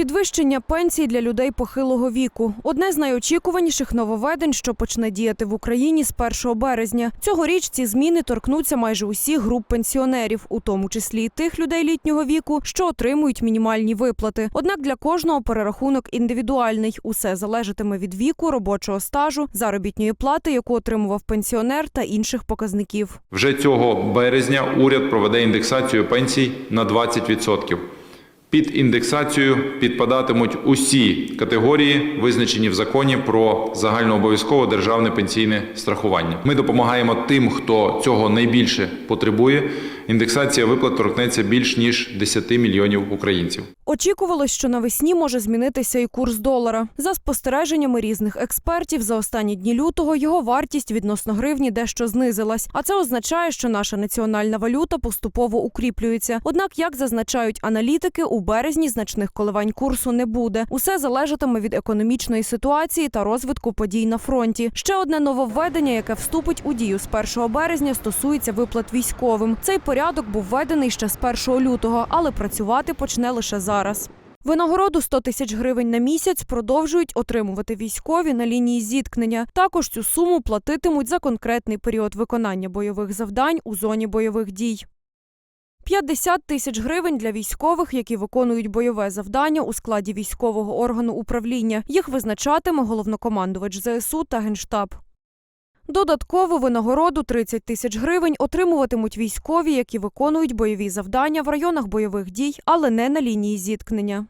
Підвищення пенсій для людей похилого віку одне з найочікуваніших нововведень, що почне діяти в Україні з 1 березня. Цьогоріч ці зміни торкнуться майже усіх груп пенсіонерів, у тому числі і тих людей літнього віку, що отримують мінімальні виплати. Однак для кожного перерахунок індивідуальний. Усе залежатиме від віку, робочого стажу, заробітної плати, яку отримував пенсіонер, та інших показників. Вже цього березня уряд проведе індексацію пенсій на 20%. Під індексацію підпадатимуть усі категорії, визначені в законі про загальнообов'язкове державне пенсійне страхування. Ми допомагаємо тим, хто цього найбільше потребує. Індексація виплат торкнеться більш ніж 10 мільйонів українців. Очікувалось, що навесні може змінитися і курс долара. За спостереженнями різних експертів, за останні дні лютого його вартість відносно гривні дещо знизилась. А це означає, що наша національна валюта поступово укріплюється. Однак, як зазначають аналітики, у березні значних коливань курсу не буде. Усе залежатиме від економічної ситуації та розвитку подій на фронті. Ще одне нововведення, яке вступить у дію з 1 березня, стосується виплат військовим. Цей порядок був введений ще з 1 лютого, але працювати почне лише зараз. Винагороду 100 тисяч гривень на місяць продовжують отримувати військові на лінії зіткнення. Також цю суму платитимуть за конкретний період виконання бойових завдань у зоні бойових дій. 50 тисяч гривень для військових, які виконують бойове завдання у складі військового органу управління. Їх визначатиме головнокомандувач ЗСУ та Генштаб. Додаткову винагороду 30 тисяч гривень отримуватимуть військові, які виконують бойові завдання в районах бойових дій, але не на лінії зіткнення.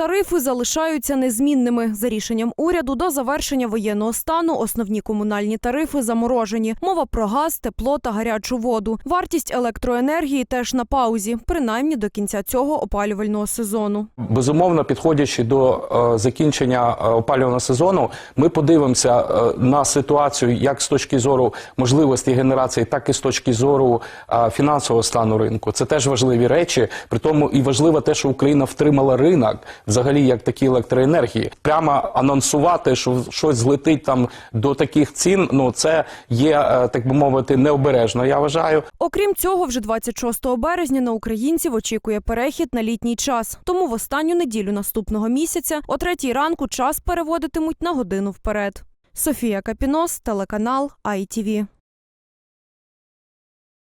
Тарифи залишаються незмінними. За рішенням уряду до завершення воєнного стану основні комунальні тарифи заморожені. Мова про газ, тепло та гарячу воду. Вартість електроенергії теж на паузі, принаймні до кінця цього опалювального сезону. Безумовно, підходячи до е, закінчення е, опалювального сезону, ми подивимося е, на ситуацію як з точки зору можливості генерації, так і з точки зору фінансового стану ринку. Це теж важливі речі. При тому і важливо те, що Україна втримала ринок, взагалі як такі електроенергії. Прямо анонсувати, що щось злетить там до таких цін. Ну це є е, так би мовити необережно. Я вважаю. Окрім цього, вже 26 березня на українців очікує перехід на літній час. Тому в останню неділю наступного місяця о третій ранку час переводитимуть на годину вперед. Софія Капінос, телеканал ITV.